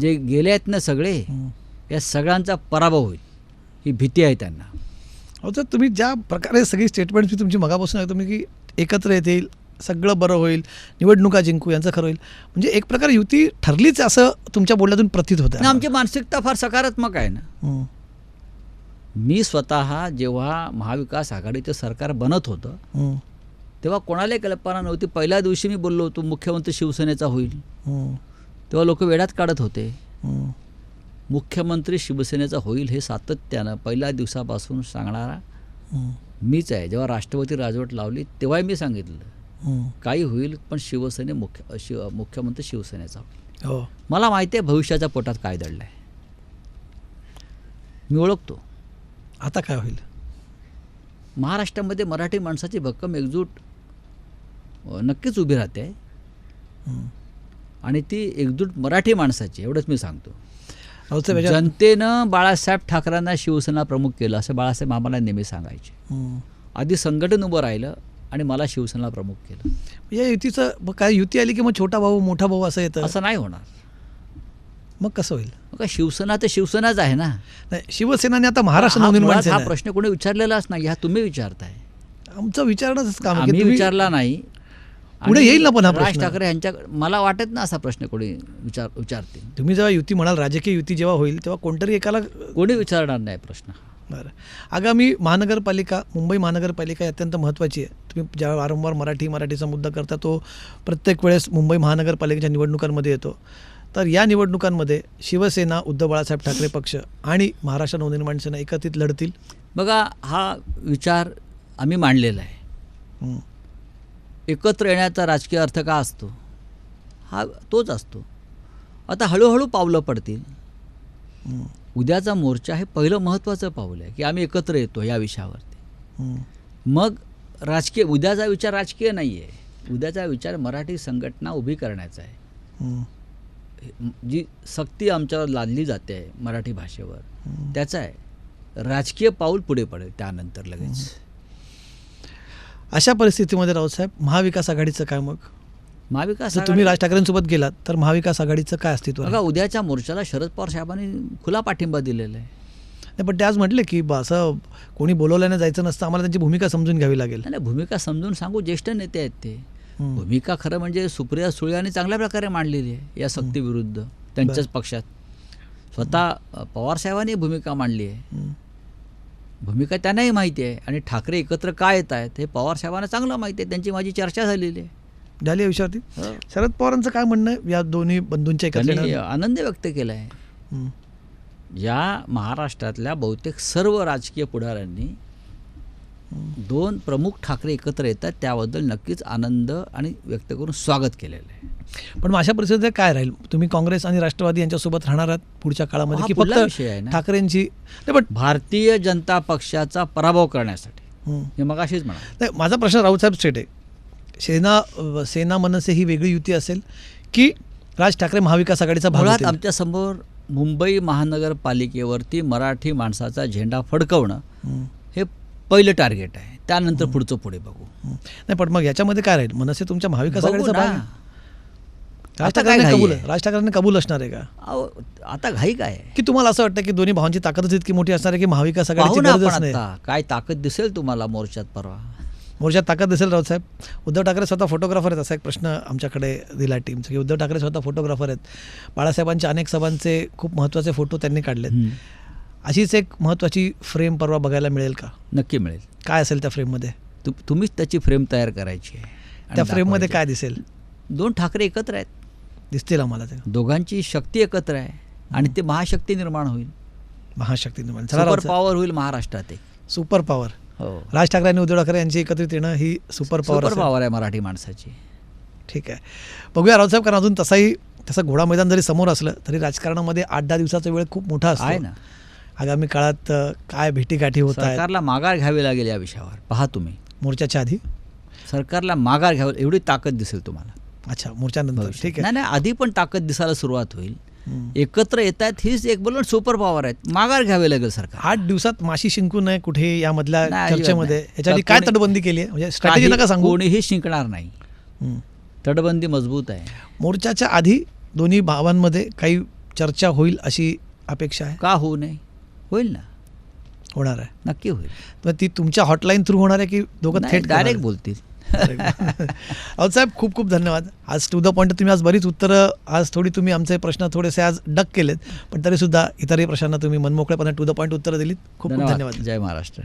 जे गेले आहेत ना सगळे हं. या सगळ्यांचा पराभव होईल ही भीती आहे त्यांना अहो तर तुम्ही ज्या प्रकारे सगळी स्टेटमेंट तुमची मगापासून मी की एकत्र येतील सगळं बरं होईल निवडणुका जिंकू यांचं खरं होईल म्हणजे एक प्रकारे युती ठरलीच असं तुमच्या बोलण्यातून प्रतीत होतं आणि आमची मानसिकता फार सकारात्मक आहे ना हं. मी स्वतः जेव्हा महाविकास आघाडीचं सरकार बनत होतं हं. तेव्हा कोणालाही कल्पना नव्हती पहिल्या दिवशी मी बोललो होतो मुख्यमंत्री शिवसेनेचा होईल हं. तेव्हा लोक वेड्यात काढत होते. मुख्यमंत्री शिवसेनेचा होईल हे सातत्यानं पहिल्या दिवसापासून सांगणारा. मीच आहे. जेव्हा राष्ट्रपती राजवट लावली तेव्हाही मी सांगितलं. काही होईल पण शिवसेने मुख्य शिव मुख्यमंत्री शिवसेनेचा. होईल हो. मला माहिती आहे भविष्याच्या पोटात काय दडलं आहे मी ओळखतो. आता काय होईल? महाराष्ट्रामध्ये मराठी माणसाची भक्कम एकजूट नक्कीच उभी राहते. आणि ती एकजूट मराठी माणसाची एवढंच मी सांगतो. जनतेनं बाळासाहेब ठाकरेंना शिवसेना प्रमुख केलं असं बाळासाहेब आम्हाला नेहमी सांगायचे. आधी संघटन उभं राहिलं आणि मला शिवसेना प्रमुख केलं. या युतीचं मग काय युती आली की मग छोटा भाऊ मोठा भाऊ असं येतं? असं नाही होणार. मग कसं होईल? मग शिवसेना तर शिवसेनाच आहे ना. नाही शिवसेनाने आता महाराष्ट्र हा नवनिर्माण हा. प्रश्न कोणी विचारलेलाच नाही हा तुम्ही विचारताय. आमचं विचारणंच काम आम्ही विचारला नाही. पुढे येईल ना पण हा राज प्रश्न. ठाकरे यांच्या मला वाटत ना असा प्रश्न कोणी विचार विचारतील. तुम्ही जेव्हा युती म्हणाल राजकीय युती जेव्हा होईल तेव्हा कोणतरी एकाला कोणी विचारणार नाही प्रश्न. बरं. आगामी महानगरपालिका मुंबई महानगरपालिका ही अत्यंत महत्त्वाची आहे. तुम्ही ज्या वारंवार मराठी मराठीचा मुद्दा करता तो प्रत्येक वेळेस मुंबई महानगरपालिकेच्या निवडणुकांमध्ये येतो. तर या निवडणुकांमध्ये शिवसेना उद्धव बाळासाहेब ठाकरे पक्ष आणि महाराष्ट्र नवनिर्माण सेना एकत्रित लढतील? बघा हा विचार आम्ही मांडलेला आहे. एकत्र येण्याचा राजकीय अर्थ का असतो? हा तोच असतो. आता हळूहळू पावलं पडतील. उद्याचा मोर्चा हे पहिलं महत्त्वाचं पाऊल आहे की आम्ही एकत्र येतो या विषयावरती. मग राजकीय उद्याचा विचार राजकीय नाही आहे उद्याचा विचार मराठी संघटना उभी करण्याचा आहे. जी सक्ती आमच्यावर लादली जाते आहे मराठी भाषेवर त्याचा आहे. राजकीय पाऊल पुढे पडेल त्यानंतर लगेच. अशा परिस्थितीमध्ये राऊतसाहेब महाविकास आघाडीचं काय मग? महाविकास जर तुम्ही राज ठाकरेंसोबत गेलात तर महाविकास आघाडीचं काय अस्तित्व आहे? बघा उद्याच्या मोर्चाला शरद पवार साहेबांनी खुला पाठिंबा दिलेला आहे. नाही पण ते आज म्हटले की बा असं कोणी बोलवल्याने जायचं नसतं आम्हाला त्यांची भूमिका समजून घ्यावी लागेल. नाही नाही, भूमिका समजून सांगू ज्येष्ठ नेते आहेत ते. भूमिका खरं म्हणजे सुप्रिया सुळे यांनी चांगल्या प्रकारे मांडलेली आहे या सक्तीविरुद्ध त्यांच्याच पक्षात. स्वतः अ, पवारसाहेबांनी भूमिका मांडली आहे. भूमिका त्यांनाही माहिती आहे. आणि ठाकरे एकत्र काय येत आहेत हे पवारसाहेबांना चांगलं माहिती आहे. त्यांची माझी चर्चा झालेली आहे. झाली विषयावरती शरद पवारांचं काय म्हणणं आहे? या दोन्ही बंधूंच्या एकत्र? आनंद व्यक्त केला आहे. हं. या महाराष्ट्रातल्या बहुतेक सर्व राजकीय पुढाऱ्यांनी दोन प्रमुख ठाकरे एकत्र येतात त्याबद्दल नक्कीच आनंद आणि व्यक्त करून स्वागत केलेलं आहे पण अशा परिस्थितीत काय राहील तुम्ही काँग्रेस आणि राष्ट्रवादी यांच्यासोबत राहणार आहात पुढच्या काळामध्ये की फक्त विषय आहे ना. ठाकरेंची नाही पण भारतीय जनता पक्षाचा पराभव करण्यासाठी हं. मग अशीच म्हणा नाही माझा प्रश्न राऊतसाहेब स्ट्रेट आहे सेना सेना मनसे ही वेगळी युती असेल की राज ठाकरे महाविकास आघाडीचा भाग मुळात होतील? आमच्यासमोर मुंबई महानगरपालिकेवरती मराठी माणसाचा झेंडा फडकवणं हं. पहिलं टार्गेट आहे त्यानंतर पुढचं पुढे बघू. नाही पण मग याच्यामध्ये काय राहील मनसे तुमच्या महाविकास आघाडीचा. भाग? राज ठाकरेंना कबूल? राज ठाकरेंना कबूल असणार आहे का आता घाई काय? की तुम्हाला असं वाटतं की दोन्ही भावांची ताकदच इतकी मोठी असणार आहे की महाविकास आता काय ताकद दिसेल तुम्हाला मोर्चात परवा मोर्चात ताकद दिसेल राऊतसाहेब उद्धव ठाकरे स्वतः फोटोग्राफर आहेत असा एक प्रश्न आमच्याकडे दिला टीमचा की उद्धव ठाकरे स्वतः फोटोग्राफर आहेत बाळासाहेबांच्या अनेक सभांचे खूप महत्त्वाचे फोटो त्यांनी काढलेत. अशीच एक महत्त्वाची फ्रेम परवा बघायला मिळेल का? नक्की मिळेल. काय असेल त्या फ्रेममध्ये? तु तुम्हीच त्याची फ्रेम तयार करायची आहे त्या फ्रेममध्ये. काय दिसेल? दोन ठाकरे एकत्र आहेत. दिसतील आम्हाला ते. दोघांची शक्ती एकत्र आहे आणि ते महाशक्ती निर्माण होईल. महाशक्ती निर्माण. सुपर. पॉवर होईल महाराष्ट्रात एक. Super power. हो. राज ठाकरे आणि उद्धव ठाकरे यांची एकत्रित येणं ही सुपर पॉवर सुपर. पॉवर आहे मराठी माणसाची. ठीक आहे. बघूया रावसाहेब कारण अजून तसाही तसं घोडा मैदान जरी समोर असलं तरी राजकारणामध्ये आठ दहा दिवसाचा वेळ खूप मोठा आहे असतो ना. आगामी काळात काय भेटीगाठी होत आहेत? सरकारला माघार घ्यावी लागेल या विषयावर. पहा तुम्ही. मोर्चाच्या आधी? सरकारला माघार घ्यावी एवढी ताकद दिसेल तुम्हाला. अच्छा मोर्चानंतर. ठीक आहे. नाही नाही आधी पण ताकद दिसायला सुरुवात होईल. एकत्र येत आहेत हीच एक बोलून सुपर पॉवर आहेत. माघार घ्यावी लागेल सरकार. आठ दिवसात माशी शिंकू नये कुठे यामधल्या चर्चेमध्ये. याच्यासाठी काय तटबंदी केली आहे? म्हणजे स्ट्रॅटेजी नका सांगू. कोणीही शिंकणार नाही. तटबंदी मजबूत आहे. मोर्चाच्या आधी दोन्ही भावांमध्ये काही चर्चा होईल अशी अपेक्षा आहे? का होऊ नये? होईल ना? होणार आहे. नक्की होईल. तर ती तुमच्या हॉटलाईन थ्रू होणार आहे की दोघं थेट डायरेक्ट बोलतील. अहो साहेब खूप खूप धन्यवाद. आज टू द पॉईंट तुम्ही आज बरीच उत्तरं आज थोडी तुम्ही आमचे प्रश्न थोडेसे आज डक केलेत पण तरीसुद्धा इतरही प्रश्नांना तुम्ही मनमोकळेपणे टू द पॉईंट उत्तरं दिलीत. खूप खूप धन्यवाद. जय महाराष्ट्र.